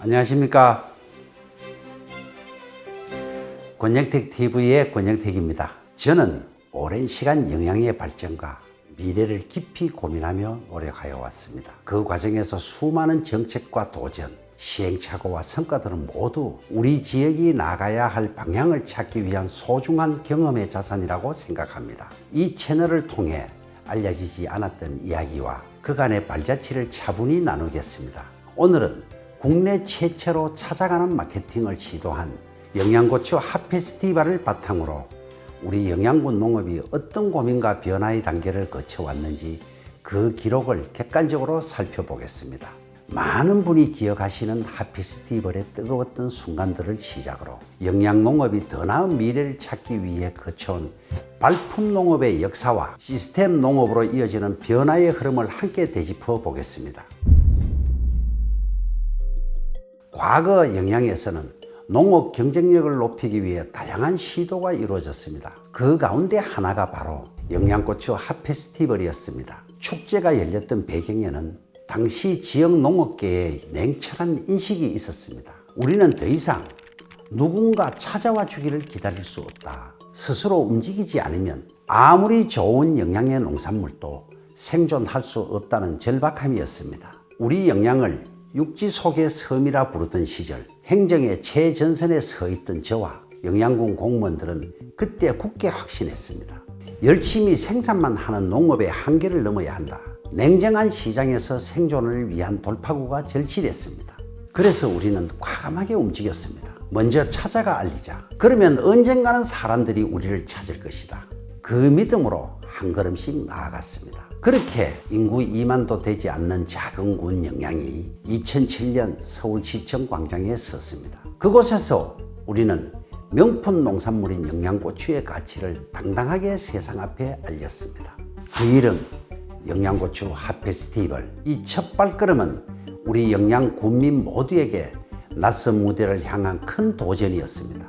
안녕하십니까. 권영택 TV의 권영택입니다. 저는 오랜 시간 영양의 발전과 미래를 깊이 고민하며 노력하여 왔습니다. 그 과정에서 수많은 정책과 도전, 시행착오와 성과들은 모두 우리 지역이 나가야 할 방향을 찾기 위한 소중한 경험의 자산이라고 생각합니다. 이 채널을 통해 알려지지 않았던 이야기와 그간의 발자취를 차분히 나누겠습니다. 오늘은 국내 최초로 찾아가는 마케팅을 시도한 영양고추 핫페스티벌을 바탕으로 우리 영양군 농업이 어떤 고민과 변화의 단계를 거쳐왔는지 그 기록을 객관적으로 살펴보겠습니다. 많은 분이 기억하시는 핫페스티벌의 뜨거웠던 순간들을 시작으로 영양농업이 더 나은 미래를 찾기 위해 거쳐온 발품 농업의 역사와 시스템 농업으로 이어지는 변화의 흐름을 함께 되짚어 보겠습니다. 과거 영양에서는 농업 경쟁력을 높이기 위해 다양한 시도가 이루어졌습니다. 그 가운데 하나가 바로 영양고추 핫페스티벌이었습니다. 축제가 열렸던 배경에는 당시 지역 농업계에 냉철한 인식이 있었습니다. 우리는 더 이상 누군가 찾아와 주기를 기다릴 수 없다. 스스로 움직이지 않으면 아무리 좋은 영양의 농산물도 생존할 수 없다는 절박함이었습니다. 우리 영양을 육지 속의 섬이라 부르던 시절 행정의 최전선에 서 있던 저와 영양군 공무원들은 그때 굳게 확신했습니다. 열심히 생산만 하는 농업의 한계를 넘어야 한다. 냉정한 시장에서 생존을 위한 돌파구가 절실했습니다. 그래서 우리는 과감하게 움직였습니다. 먼저 찾아가 알리자. 그러면 언젠가는 사람들이 우리를 찾을 것이다. 그 믿음으로 한 걸음씩 나아갔습니다. 그렇게 인구 2만도 되지 않는 작은 군 영양이 2007년 서울시청 광장에 섰습니다. 그곳에서 우리는 명품 농산물인 영양고추의 가치를 당당하게 세상 앞에 알렸습니다. 그 이름 영양고추 핫페스티벌 이 첫 발걸음은 우리 영양 군민 모두에게 낯선 무대를 향한 큰 도전이었습니다.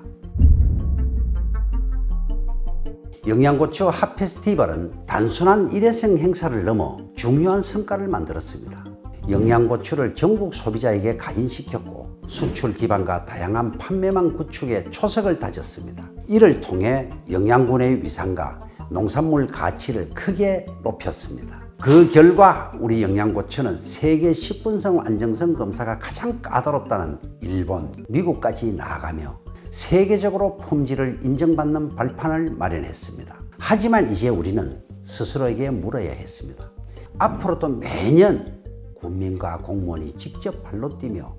영양고추 핫페스티벌은 단순한 일회성 행사를 넘어 중요한 성과를 만들었습니다. 영양고추를 전국 소비자에게 각인시켰고 수출 기반과 다양한 판매망 구축에 초석을 다졌습니다. 이를 통해 영양군의 위상과 농산물 가치를 크게 높였습니다. 그 결과 우리 영양고추는 세계 식분성 안정성 검사가 가장 까다롭다는 일본, 미국까지 나아가며 세계적으로 품질을 인정받는 발판을 마련했습니다. 하지만 이제 우리는 스스로에게 물어야 했습니다. 앞으로도 매년 국민과 공무원이 직접 발로 뛰며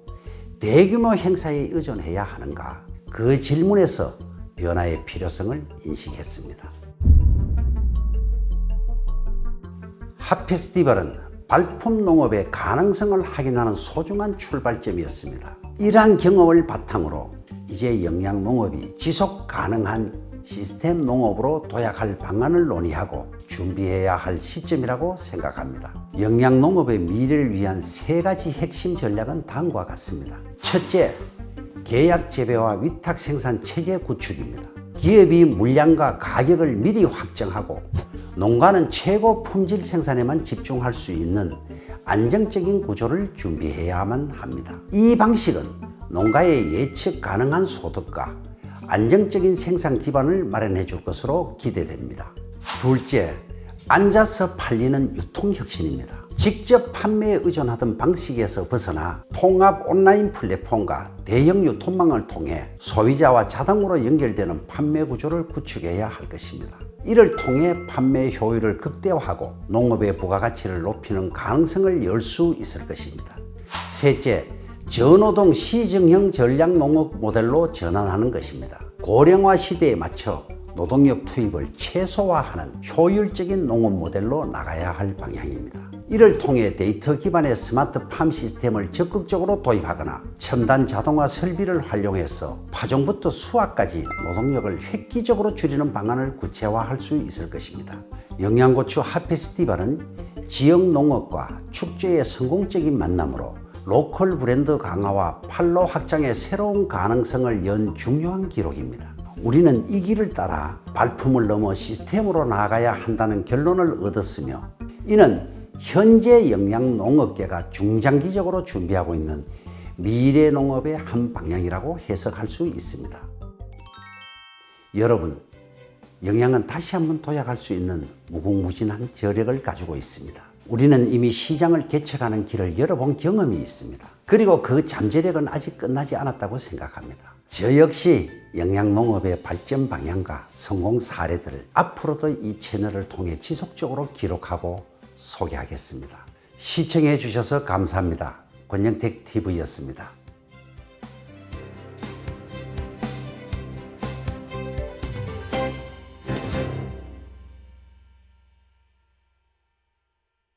대규모 행사에 의존해야 하는가? 그 질문에서 변화의 필요성을 인식했습니다. 핫페스티벌은 발품 농업의 가능성을 확인하는 소중한 출발점이었습니다. 이러한 경험을 바탕으로 이제 영양 농업이 지속 가능한 시스템 농업으로 도약할 방안을 논의하고 준비해야 할 시점이라고 생각합니다. 영양 농업의 미래를 위한 세 가지 핵심 전략은 다음과 같습니다. 첫째, 계약 재배와 위탁 생산 체계 구축입니다. 기업이 물량과 가격을 미리 확정하고 농가는 최고 품질 생산에만 집중할 수 있는 안정적인 구조를 준비해야만 합니다. 이 방식은 농가의 예측 가능한 소득과 안정적인 생산 기반을 마련해 줄 것으로 기대됩니다. 둘째, 앉아서 팔리는 유통 혁신입니다. 직접 판매에 의존하던 방식에서 벗어나 통합 온라인 플랫폼과 대형 유통망을 통해 소비자와 자동으로 연결되는 판매 구조를 구축해야 할 것입니다. 이를 통해 판매 효율을 극대화하고 농업의 부가가치를 높이는 가능성을 열 수 있을 것입니다. 셋째, 전노동 시정형 전략 농업 모델로 전환하는 것입니다. 고령화 시대에 맞춰 노동력 투입을 최소화하는 효율적인 농업 모델로 나가야 할 방향입니다. 이를 통해 데이터 기반의 스마트 팜 시스템을 적극적으로 도입하거나 첨단 자동화 설비를 활용해서 파종부터 수확까지 노동력을 획기적으로 줄이는 방안을 구체화할 수 있을 것입니다. 영양고추 핫페스티벌은 지역 농업과 축제의 성공적인 만남으로 로컬 브랜드 강화와 판로 확장의 새로운 가능성을 연 중요한 기록입니다. 우리는 이 길을 따라 발품을 넘어 시스템으로 나아가야 한다는 결론을 얻었으며 이는 현재 영양 농업계가 중장기적으로 준비하고 있는 미래 농업의 한 방향이라고 해석할 수 있습니다. 여러분, 영양은 다시 한번 도약할 수 있는 무궁무진한 저력을 가지고 있습니다. 우리는 이미 시장을 개척하는 길을 열어본 경험이 있습니다. 그리고 그 잠재력은 아직 끝나지 않았다고 생각합니다. 저 역시 영양농업의 발전 방향과 성공 사례들을 앞으로도 이 채널을 통해 지속적으로 기록하고 소개하겠습니다. 시청해 주셔서 감사합니다. 권영택 TV였습니다.